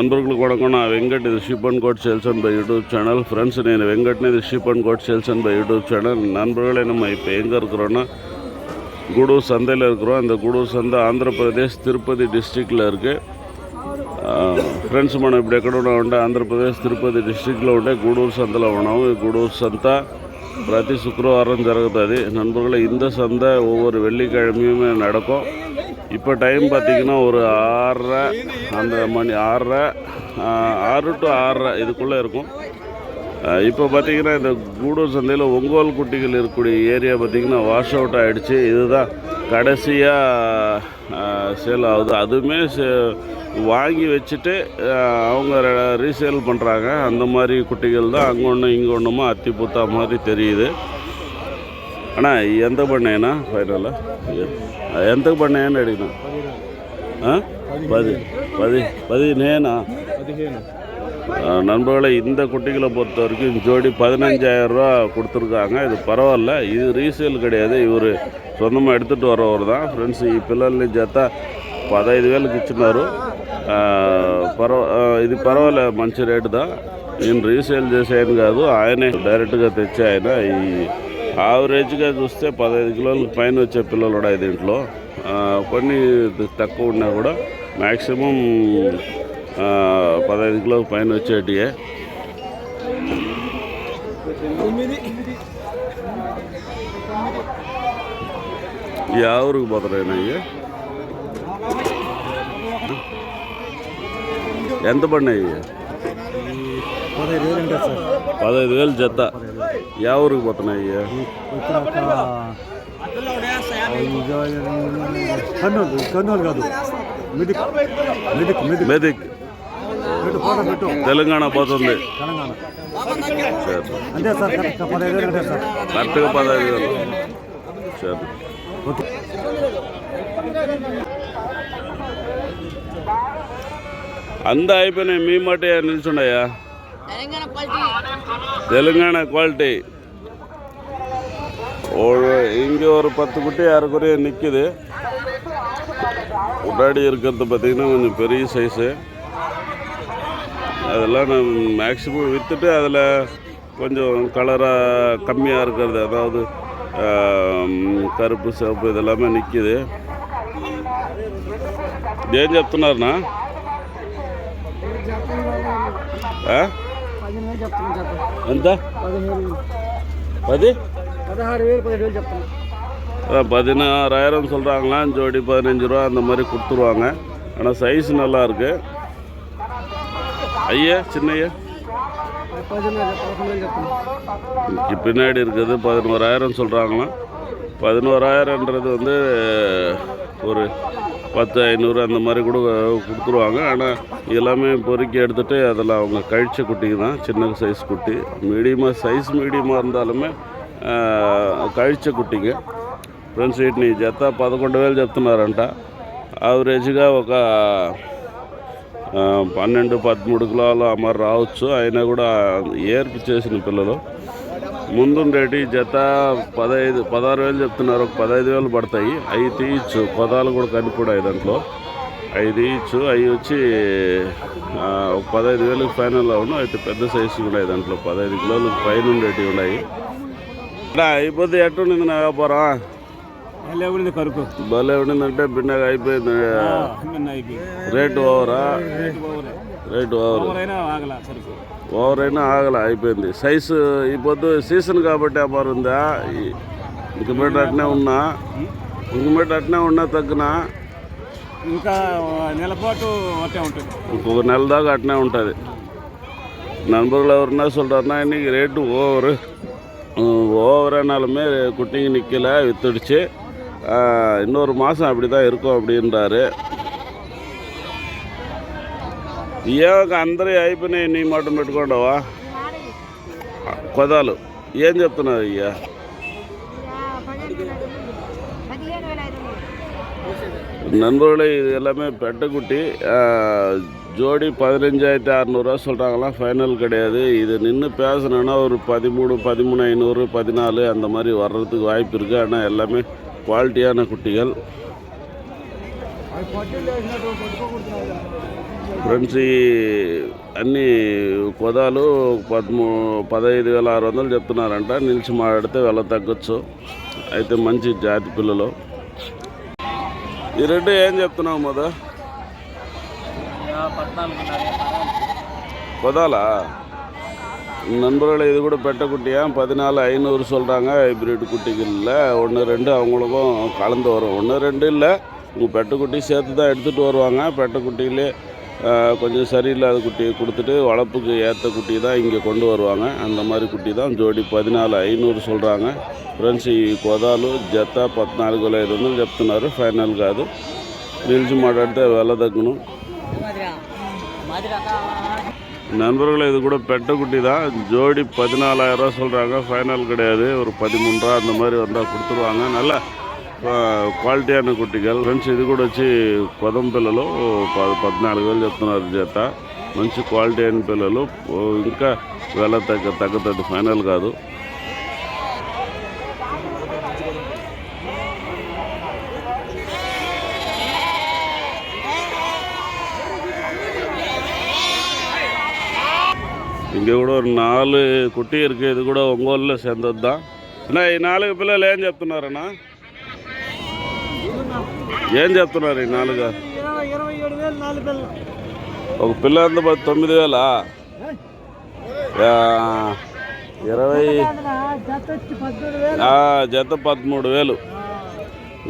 అందరికి కూడా నా వెంకట్ ఇది sheep and goat sales and buy YouTube channel friends నేను వెంకట్ని ఇది sheep and goat sales and buy YouTube channel. நண்பர்களே நம்ம இப்போ எங்கே இருக்கிறோன்னா குடூர் சந்தையில் இருக்கிறோம். அந்த குடூர் சந்தை ஆந்திரப்பிரதேஷ் திருப்பதி டிஸ்ட்ரிக்டில் இருக்குது ஃப்ரெண்ட்ஸ் మనం இப்படி ఎక్కడున్నా ఉంటే ఆంధ్రప్రదేశ్ తిరుపతి డిస్టిక్లో ఉంటే గూడూరు సంతలో ఉన్నాము ఈ గూడూరు సంత ప్రతి శుక్రవారం நண்பர்களே இந்த சந்தை ஒவ்வொரு வெள்ளிக்கிழமையுமே நடக்கும். இப்போ டைம் பார்த்தீங்கன்னா ஒரு ஆறரை அந்த மணி ஆறரை ஆறு டு ஆறரை இதுக்குள்ளே இருக்கும். இப்போ பார்த்தீங்கன்னா இந்த கூடூர் சந்தையில் ஒங்கோல் குட்டிகள் இருக்கக்கூடிய ஏரியா பார்த்தீங்கன்னா வாஷ் அவுட் ஆகிடுச்சு இதுதான் கடைசியாக சேல் ஆகுது. அதுவுமே சே- வாங்கி வச்சுட்டு அவங்க ரீசேல் பண்ணுறாங்க அந்த மாதிரி குட்டிகள் தான் அங்கே ஒன்று இங்கே ஒன்றுமா அத்தி புத்தா மாதிரி தெரியுது. అన్నా ఎంత పడినాయినా ఫైనల్ ఎంతకు పడినాయని అడిగినా ఆ? పది పది పది నేనా நண்பர்களை இந்த குட்டிகளை பொறுத்த வரைக்கும் ஜோடி பதினஞ்சாயிரம் ரூபா கொடுத்துருக்காங்க இது பரவாயில்ல இது ரீசேல் கிடையாது இவர் సొంతంగా எடுத்துகிட்டு வரவர் தான் ఫ్రెండ్స్ ఈ పిల్లల్ని జత పదహైదు వేలకు ఇచ్చినారు ఆ, పర్వ ఆ, ఇది పర్వాలే మంచి రేటు దా నేను రీసేల్ చేసేయను కాదు ఆయనే డైరెక్ట్గా తెచ్చే ఆయన ఈ యావరేజ్గా చూస్తే పదహైదు కిలోలకు పైన వచ్చే పిల్లలు ఉన్నాయి దీంట్లో. కొన్ని తక్కువ ఉన్నా కూడా మ్యాక్సిమం పదహైదు కిలోలకు పైన వచ్చేటివే యా ఊరికి పోతారైనా ఇవి ఎంత పడినాయి పదహైదు వేలు జత. యా ఊరికి పోతున్నాయి కర్నూలు కర్నూలు కాదు. మెదిక్. మెదిక్ తెలంగాణ పోతుంది. అంతే సార్ కరెక్ట్గా పదహైదు వేలు సరే. అందా అయిపోయినాయి మీ మాట నిల్చుండయా தெலுங்கானா குவாலிட்டி ஒரு இங்கே ஒரு பத்து குட்டி ஆறு குறைய நிற்குது முன்னாடி இருக்கிறது பார்த்திங்கன்னா கொஞ்சம் பெரிய சைஸு அதெல்லாம் நான் மேக்ஸிமம் விற்றுட்டு அதில் கொஞ்சம் கலராக கம்மியாக இருக்கிறது அதாவது ஆம், కరుపు సివపు இதெல்லாமே நிற்கிது ఏం చెప్తున్నారన్నా ఆ? ఎంత పది పదహారు వేలు పదిహేడు వేలు చెప్తాను அதான் பதினாறாயிரம் சொல்கிறாங்களாம் ஜோடி பதினஞ்சு ரூபா அந்த மாதிரி கொடுத்துருவாங்க ஆனால் சைஸ் நல்லா இருக்கு ஐயா சின்ன ஐயா పదకొండు వేలు చెప్తాను இங்க பின்னாடி இருக்குது பதினோராயிரம் சொல்கிறாங்களாம் பதினோராயிரன்றது வந்து ஒரு பத்து ஐநூறு அந்த மாதிரி கூட கொடுத்துருவாங்க ஆனால் எல்லாமே பொறுக்கி எடுத்துகிட்டு அதில் அவங்க கழிச்ச குட்டிங்க தான் சின்ன சைஸ் குட்டி மீடியமாக சைஸ் மீடியமாக இருந்தாலுமே கழிச்ச குட்டிங்க ஃப்ரெண்ட்ஸ் ఫ్రెండ్స్ நீ జత పదకొండు వేలు చెప్తున్నారంట యావరేజ్గా ఒక పన్నెండు పదమూడు కిలోలు అమర్ రావచ్చు అయినా కూడా ఏర్పు చేసిన పిల్లలు ముందుండేటి జత పదహైదు పదహారు వేలు చెప్తున్నారు. ఒక పదహైదు వేలు పడతాయి. అవి తీయచ్చు పదాలు కూడా కనిపడాయి దాంట్లో. అవి తీయచ్చు అవి వచ్చి ఒక పదహైదు వేలకు ఫైనల్లో ఉన్నాయి. అయితే పెద్ద సైజు ఉన్నాయి దాంట్లో. పదహైదు కిలోలు పైన ఉండేటివి ఉన్నాయి. అయిపోతే ఎట్టుండింది నా వ్యాపారం కరుకు భలే ఉండిందంటే బిన్నగా అయిపోయింది. రేటు ఓవరా రేటు ఓవర్ ఎవరైనా ఆగల సరుకు ఓవర్ అయినా ఆగల అయిపోయింది సైజు ఈ పొద్దు సీజన్ కాబట్టి వ్యాపారం ఉందా ఈ- ఇంక మీద అట్నే ఉన్నా ఇంక మీద అట్నే ఉన్నా తగ్గిన ఇంకా నెల పాటు అట్టే ఉంటుంది ఇంకొక నెల దాకా అట్నే ఉంటుంది நண்பர்கள் ఎవరన్నా சொல்கிறாருன்னா இன்னைக்கு ரேட்டு ஓவரு ஓவரானாலுமே குட்டிங்க நிற்கல வித்துடுச்சு ஆஹ், இன்னொரு மாதம் அப்படி தான் இருக்கும் அப்படின்றாரு ఏమో అందరూ అయిపోయినాయి నీ మాట పెట్టుకోండవా కొదాలు ఏం చెప్తున్నారు అయ్యా పదిహేను వేల ఐదు நண்பர்களே இது எல்லாமே பெட்டைக்குட்டி ஜோடி பதினஞ்சாயிரத்தி அறநூறுவா சொல்கிறாங்களாம் ஃபைனல் கிடையாது இது நின்று பேசணுன்னா ஒரு பதிமூணு பதிமூணு ஐநூறு பதினாலு அந்த மாதிரி வர்றதுக்கு வாய்ப்பு இருக்குது ஆனால் எல்லாமே குவாலிட்டியான குட்டிகள் ఫ్రెండ్స్ ఈ అన్ని కొదాలు పదమూ పదహైదు వేల ఆరు వందలు చెప్తున్నారంట నిలిచి మాట్లాడితే వెళ్ళ తగ్గొచ్చు అయితే మంచి జాతి పిల్లలు ఈ రెండు ఏం చెప్తున్నావు మొద கொதாலா நண்பர்களே இது கூட பெட்டை குட்டியா பதினாலு ஐநூறு சொல்கிறாங்க ஹைப்ரிட் குட்டிகளில் ஒன்று ரெண்டு அவங்களுக்கும் கலந்து வரும் ஒன்று ரெண்டு இல்லை உங்கள் பெட்டை குட்டி சேர்த்து தான் எடுத்துகிட்டு வருவாங்க பெட்டை குட்டியிலே ஆஹ், கொஞ்சம் சரியில்லாத குட்டியை கொடுத்துட்டு வளர்ப்புக்கு ஏற்ற குட்டி தான் இங்கே கொண்டு வருவாங்க அந்த மாதிரி குட்டி தான் జోడి పద్నాలుగు ఐనూరు சொல்கிறாங்க ఫ్రెండ్స్ ఈ కొదాలు జత పద్నాలుగు వేల ఐదు వందలు చెప్తున్నారు ఫైనల్ కాదు నిలిచి మాట్లాడితే వెళ్ళదగ్గును நண்பர்களே இது கூட பெட்ட குட்டி தான் ஜோடி பதினாலாயிரம் ரூபா சொல்கிறாங்க ஃபைனல் கிடையாது ஒரு பதிமூணு ரூபா அந்த மாதிரி வந்தால் கொடுத்துருவாங்க நல்ல క్వాలిటీ అనే కుట్టికాయలు ఫ్రెండ్స్ ఇది కూడా వచ్చి కొదం పిల్లలు పద్నాలుగు వేలు చెప్తున్నారు చేత మంచి క్వాలిటీ అయిన పిల్లలు. ఇంకా వేళ తగ్గ తగ్గుతుంది ఫైనల్ కాదు. ఇంకా కూడా నాలుగు కుట్టి குட்டி ఇది కూడా கூட ஒங்கோலில் ఈ నాలుగు పిల్లలు ఏం చెప్తున్నారన్నా? ఏం చెప్తున్నారు ఈ నాలుగు ఇరవై ఏడు వేలు నాలుగు పిల్లలు ఒక పిల్ల ఎంత పది తొమ్మిది వేలా ఆ, ఇరవై జత వచ్చి పద్దెనిమిది వేలు ఆ, జత పదమూడు వేలు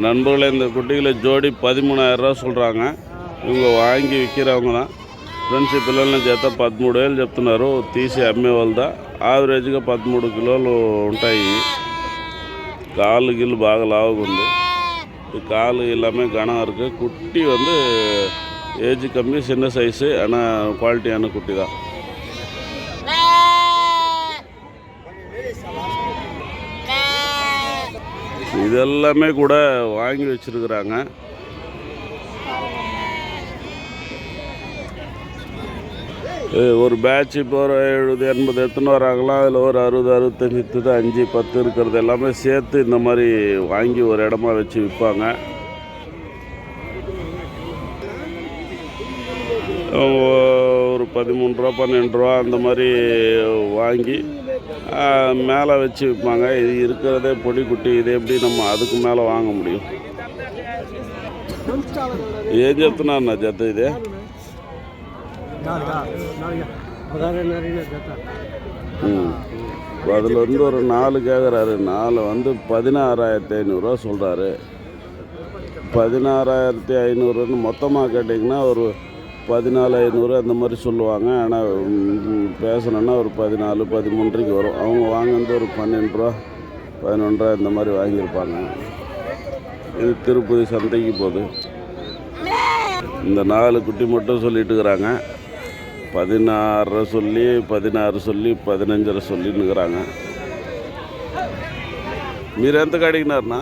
நண்பர்கள் இந்த குட்டிகளை ஜோடி பதிமூணாயிரம் ரூபா சொல்கிறாங்க இவங்க வாங்கி விற்கிறவங்க தான் ఫ్రెండ్స్ ఈ పిల్లల్ని జత పదమూడు వేలు చెప్తున్నారు తీసి అమ్మే వాళ్ళదా యావరేజ్గా పదమూడు కిలోలు ఉంటాయి காலு கீழ் பாக லாவுக்கு உண்டு இது கால் எல்லாமே கனம் இருக்குது குட்டி வந்து ஏஜ் கம்மி சின்ன சைஸு ஆனால் குவாலிட்டியான குட்டி தான். இதெல்லாமே கூட வாங்கி வச்சுருக்குறாங்க. ஒரு பேட்ச் இப்போ ஒரு எழுபது எண்பது எடுத்துன்னு வராங்களாம் அதில் ஒரு அறுபது அறுபத்தஞ்சி விற்றுது அஞ்சு பத்து இருக்கிறது எல்லாமே சேர்த்து இந்த மாதிரி வாங்கி ஒரு இடமா வச்சு விற்பாங்க ஒரு பதிமூணு ரூபா பன்னெண்டு ரூபா அந்த மாதிரி வாங்கி மேலே வச்சு விற்பாங்க இது இருக்கிறதே பொடி குட்டி இது எப்படி நம்ம அதுக்கு மேலே வாங்க முடியும் ఏం చెప్తున్నా అన్న జత ఇదే அதில் அதுலேருந்து ஒரு நாலு கேட்குறாரு நாலு வந்து பதினாறாயிரத்தி ஐநூறுரூவா சொல்கிறாரு பதினாறாயிரத்தி ஐநூறுன்னு மொத்தமாக கேட்டிங்கன்னா ஒரு பதினாலு ஐநூறு அந்த மாதிரி சொல்லுவாங்க. ஆனால் பேசணுன்னா ஒரு பதினாலு பதிமூன்றைக்கு வரும். அவங்க வாங்கினது ஒரு பன்னெண்டு ரூபா பதினொன்றுரூவா இந்த மாதிரி வாங்கியிருப்பாங்க. இது திருப்பதி சந்தைக்கு போகுது. இந்த நாலு குட்டி மட்டும் சொல்லிட்டுருக்குறாங்க இருக்கிறாங்க பதினாறு சொல்லி பதினாறு சொல்லி పదినంజర சொல்லின்னுக்குறாங்க మీరు ఎంతకు అడిగినారనా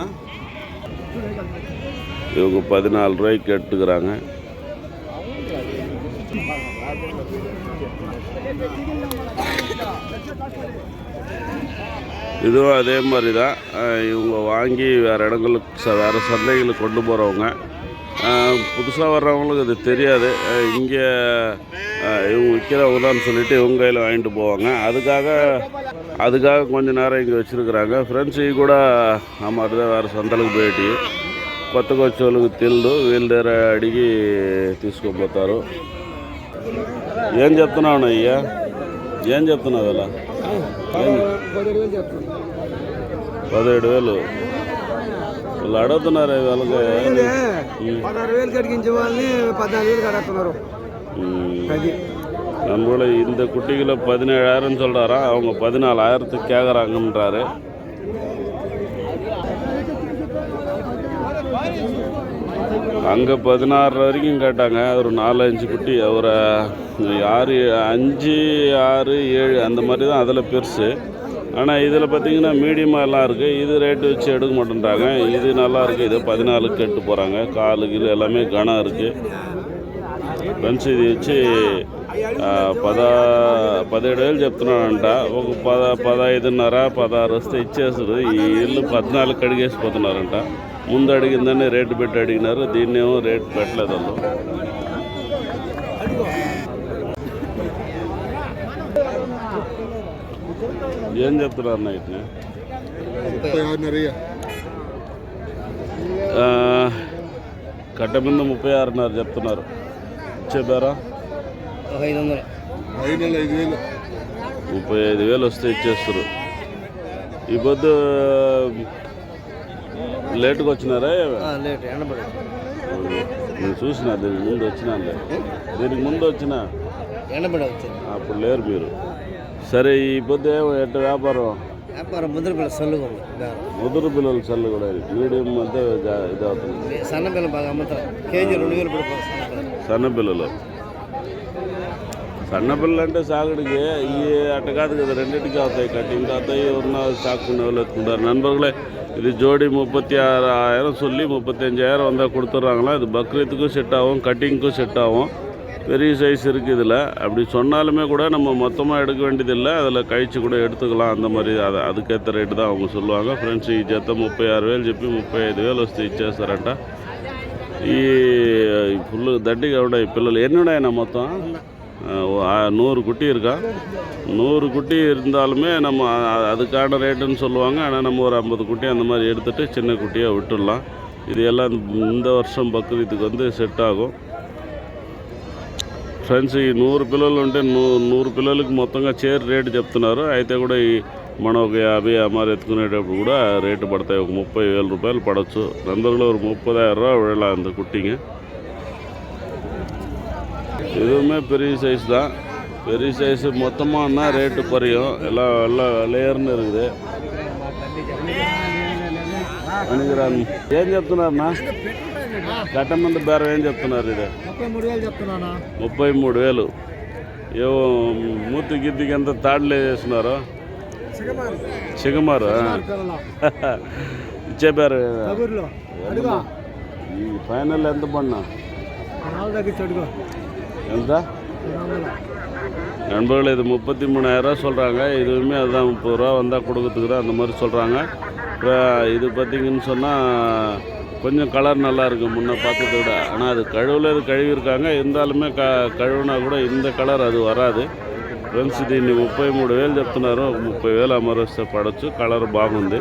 இவங்க பதினாலு ரூபாய்க்கு கேட்டுக்கிறாங்க இதுவும் அதே மாதிரி தான் அஹ் இவங்க வாங்கி வேறு இடங்களுக்கு ச வேறு சந்தைகளுக்கு கொண்டு போகிறவங்க புதுசாக வர்றவங்களுக்கு அது தெரியாது இங்கே இவங்க விற்கிறவங்களான்னு சொல்லிட்டு இவங்க கையில் வாங்கிட்டு போவாங்க அதுக்காக அதுக்காக கொஞ்சம் நேரம் இங்கே வச்சுருக்குறாங்க ఫ్రెండ్స్ கூட కూడా ఆ మాదిరిదే వారి సొంతలకు పెట్టి కొత్తగా వచ్చే వాళ్ళకి తెలియదు వీళ్ళ దగ్గర అడిగి తీసుకోపోతారు ఏం చెప్తున్నావు అయ్యా ఏం చెప్తున్నావు ఇలా పదిహేడు వేలు వీళ్ళు అడుగుతున్నారు వాళ్ళకి పదహారు వేలు కడిగించే వాళ్ళని పద్నాలుగు వేలు కడుతున్నారు ம். అది நம்மளோட இந்த குட்டிகளை பதினேழாயிரம் சொல்கிறாரா அவங்க பதினாலாயிரத்துக்கு கேட்குறாங்கன்றாரு அங்கே பதினாறு வரைக்கும் கேட்டாங்க ஒரு நாலு அஞ்சு குட்டி ஒரு ஆறு அஞ்சு ஆறு ஏழு அந்த மாதிரி தான் அதில் பெருசு ஆனால் இதில் பார்த்தீங்கன்னா மீடியமாக எல்லாம் இருக்குது இது ரேட்டு வச்சு எடுக்க மாட்டேன்றாங்க இது நல்லா இருக்குது இது பதினாலுக்கு கேட்டு போகிறாங்க காலு கீழு எல்லாமே கனம் இருக்குது ఫ్రెండ్స్ ఇది వచ్చి ఆ, పద పదిహేడు వేలు చెప్తున్నాడంట ఒక పద పదహైదున్నర పదహారు వస్తే ఇచ్చేస్తారు ఈ ఇల్లు పద్నాలుగు అడిగేసిపోతున్నారంట ముందు అడిగిందని రేటు పెట్టి అడిగినారు దీన్నేమో రేటు పెట్టలేదు వాళ్ళు ఏం చెప్తున్నారు ముప్పై ఆరున్నర కట్ట మీద ముప్పై ఆరున్నర చెప్తున్నారు. చెప్పారా? ఐదు వందలు ఐదు వందల ఐదు వేలు ముప్పై ఐదు వేలు వస్తే ఇచ్చేస్తారు ఈ పొద్దు లేట్గా వచ్చినారా? నేను చూసిన దీనికి ముందు వచ్చినానులే దీనికి ముందు వచ్చిన? అప్పుడు లేరు మీరు. సరే ఈ పొద్దు ఏమో ఎట్ట వ్యాపారం వ్యాపారం ముద్ర పిల్ల సల్లుగా ఉంది ముదురు పిల్లలు చల్లు కూడా మీడియం మధ్య జా- ఇదవుతుంది సన్న పిల్ల బాగా అమ్ముతారు కేజీ రెండు వేలు పడిపోతుంది సన్న పిల్ల సన్న పిల్లలు సన్న పిల్లలు అంటే సాగుడికి ఈ అట్ట కాదు కదా రెండింటికి అవుతాయి కటింగ్ అవుతాయి ఉన్న சாக்குன వాళ్ళు எத்துக்கிட்டார் நண்பர்களே இது ஜோடி முப்பத்தி ஆறாயிரம் சொல்லி முப்பத்தஞ்சாயிரம் வந்தால் கொடுத்துட்றாங்களா இது பக்ரீத்துக்கும் செட் ஆகும் கட்டிங்க்கும் செட் ஆகும் பெரிய சைஸ் இருக்குது இதில். அப்படி சொன்னாலுமே கூட நம்ம மொத்தமாக எடுக்க வேண்டியதில்லை. அதில் கழிச்சு கூட எடுத்துக்கலாம். அந்த மாதிரி அதை அதுக்கேற்ற ரேட்டு தான் அவங்க சொல்லுவாங்க. ఫ్రెండ్స్ ఈ జత ముప్పై ఆరు వేలు చెప్పి ముప్పై ఐదు వేలు వస్తే ఇచ్చేస్తారంట ఈ ఫుల్ దడ్డిగా ఉన్నాయి పిల్లలు ఎన్ని ఉన్నాయన్నా நூறு குட்டி இருக்கா? நூறு குட்டி இருந்தாலுமே நம்ம அதுக்கான ரேட்டுன்னு சொல்லுவாங்க. ஆனால் நம்ம ஒரு ஐம்பது குட்டி அந்த மாதிரி எடுத்துகிட்டு சின்ன குட்டியாக விட்டுடலாம். இது எல்லாம் இந்த வருஷம் பக்ரீத்துக்கு வந்து செட் ஆகும். ఫ్రెండ్స్ ఈ నూరు పిల్లలు ఉంటే నూ నూరు పిల్లలకి మొత్తంగా చేరి రేటు చెప్తున్నారు అయితే కూడా ఈ మనం ఒక యాభై అమ్మారు ఎత్తుకునేటప్పుడు కూడా రేటు పడతాయి ఒక ముప్పై వేల రూపాయలు పడవచ్చు నందరిలో ஒரு முப்பதாயிரம் ரூபா விழலாம் அந்த குட்டிங்க இதுவுமே பெரிய சைஸ் தான் பெரிய சைஸ் மொத்தமானா ரேட்டு குறையும் எல்லாம் எல்லாம் லேயர்னு இருக்குது అనిగిరాను ఏం చెప్తున్నారన్నా గట్ట ముందు బేరం ఏం చెప్తున్నారు ఇది ముప్పై మూడు వేలు చెప్తున్నానా ముప్పై మూడు వేలు ఏవో మూతి గిద్దికి ఎంత తాడులు వేస్తున్నారు చిగమారు ఇచ్చే పేరు కబూర్లో అడుగు ఈ ఫైనల్ ఎంత పడినా నాలుగు తగ్గించి అడుగు ఎంత நண்பர்கள் இது முப்பத்தி மூணாயிரரூவா சொல்கிறாங்க இதுவுமே அதுதான் முப்பது ரூபா வந்தால் கொடுக்கறதுக்கு தான் அந்த மாதிரி சொல்கிறாங்க இப்போ இது பார்த்தீங்கன்னு சொன்னால் கொஞ்சம் கலர் நல்லா இருக்குது முன்னே பார்த்ததை விட ஆனால் அது கழுவில் இது கழுவிருக்காங்க இருந்தாலுமே க கழுவுனா కూడా ఇంత కలర్ అది వరాదు ఫ్రెండ్స్ దీన్ని ముప్పై మూడు వేలు చెప్తున్నారు ముప్పై వేలు అమరస్తే పడవచ్చు కలర్ బాగుంది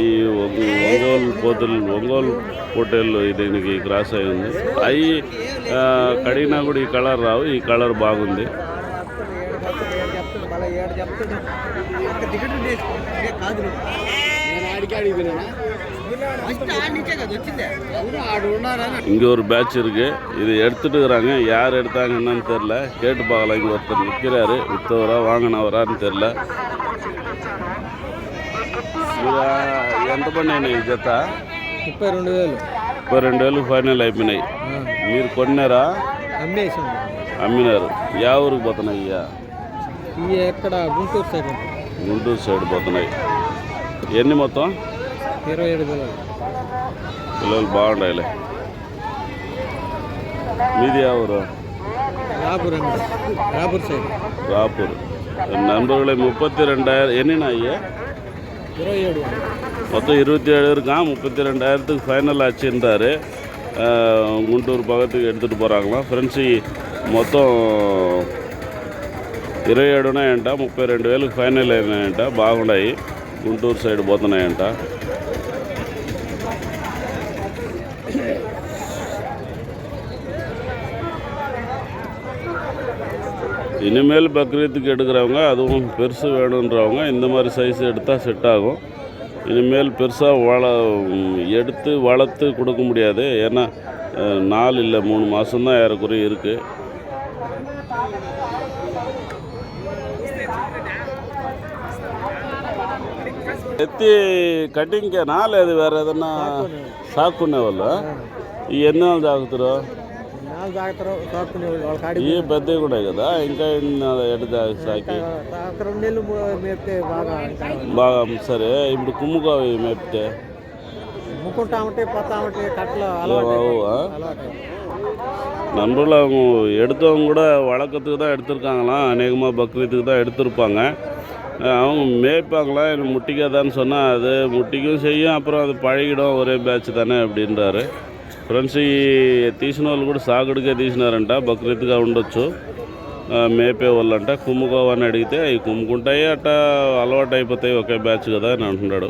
ఈ ఒంగోలు పోతులు ఒంగోలు పోటీలు దీనికి క్రాస్ అయి ఉంది అవి కడిగినా కూడా ఈ కలర్ రావు ఈ కలర్ బాగుంది కాదు இங்கே ஒரு பேட்ச் இருக்கு இது எடுத்துட்டு இருக்கிறாங்க யார் எடுத்தாங்க என்னன்னு தெரில கேட்டு பார்க்கலாம் இங்கே ஒருத்தர் நிற்கிறாரு விற்றவரா வாங்கினவரான்னு தெரில ఎంత పడినాయి ఈ జత ముప్పై రెండు వేలు ముప్పై రెండు వేలు ఫైనల్ అయిపోయినాయి మీరు కొన్నారా అమ్మేసాం అమ్మినారు యా ఊరికి పోతున్నాయి ఇయ్యా ఇవి ఎక్కడ గుంటూరు సైడ్ గుంటూరు సైడ్ పోతున్నాయి ఎన్ని మొత్తం ఇరవై ఏడు వేలు పిల్లలు బాగుండాయిలే మీది యా ఊరు రాపూర్ అండి రాపూర్ సైడ్ ராப்பூர் நண்பர்களே முப்பத்தி ரெண்டாயிரம் என்னண்ணா ஐயா ఇరవై ఏడు மொத்தம் இருபத்தி ஏழு இருக்கான் முப்பத்தி ரெண்டாயிரத்துக்கு ஃபைனல் ஆச்சுன்றாரு ஆஹ், గుంటూరు పగతికి எடுத்துகிட்டு போகிறாங்களாம் ఫ్రెండ్స్ ఈ మొత్తం ఇరవై ఏడు ఉన్నాయంట ముప్పై రెండు వేలకు ఫైనల్ అయినాయంట బాగున్నాయి గుంటూరు సైడ్ పోతున్నాయంట இனிமேல் பக்ரீத்துக்கு எடுக்கிறவங்க அதுவும் பெருசு வேணுன்றவங்க இந்த மாதிரி சைஸ் எடுத்தால் செட் ஆகும் இனிமேல் பெருசாக வள எடுத்து வளர்த்து கொடுக்க முடியாது ஏன்னா அஹ், நாள் இல்லை மூணு மாதம்தான் ஏறக்குறைய இருக்குது ఎత్తి కటింగ్కేనా లేదు వేరే ఏదన్నా సాక్కునే వాళ్ళు ఈ ఎన్ని వాళ్ళు తాగుతారు ఈ పెద్దవి కూడా కదా ఇంకా ఎటు సాకి బాగా సరే ఇప్పుడు కుమ్ముకోవి మేపితే ముక్కుంటామంటే அவங்க எடுத்தவங்க கூட வழக்கத்துக்கு தான் எடுத்திருக்காங்களாம் அநேகமாக பக்ரீத்துக்கு தான் எடுத்திருப்பாங்க அவங்க மேய்ப்பாங்களாம் எனக்கு முட்டிக்காதான்னு சொன்னால் அது முட்டிக்கும் செய்யும் அப்புறம் அது பழகிடும் ஒரே பேட்ச் தானே அப்படின்றாரு ఫ్రెండ్స్ ఈ తీసిన వాళ్ళు కూడా సాగుడిగా తీసినారంట బక్రీద్గా ఉండొచ్చు. మేపే వాళ్ళంట కుమ్ముకోవని అడిగితే అవి కుమ్ముకుంటాయి అట్ట అలవాటు అయిపోతాయి ఒకే బ్యాచ్ కదా అని అంటున్నాడు.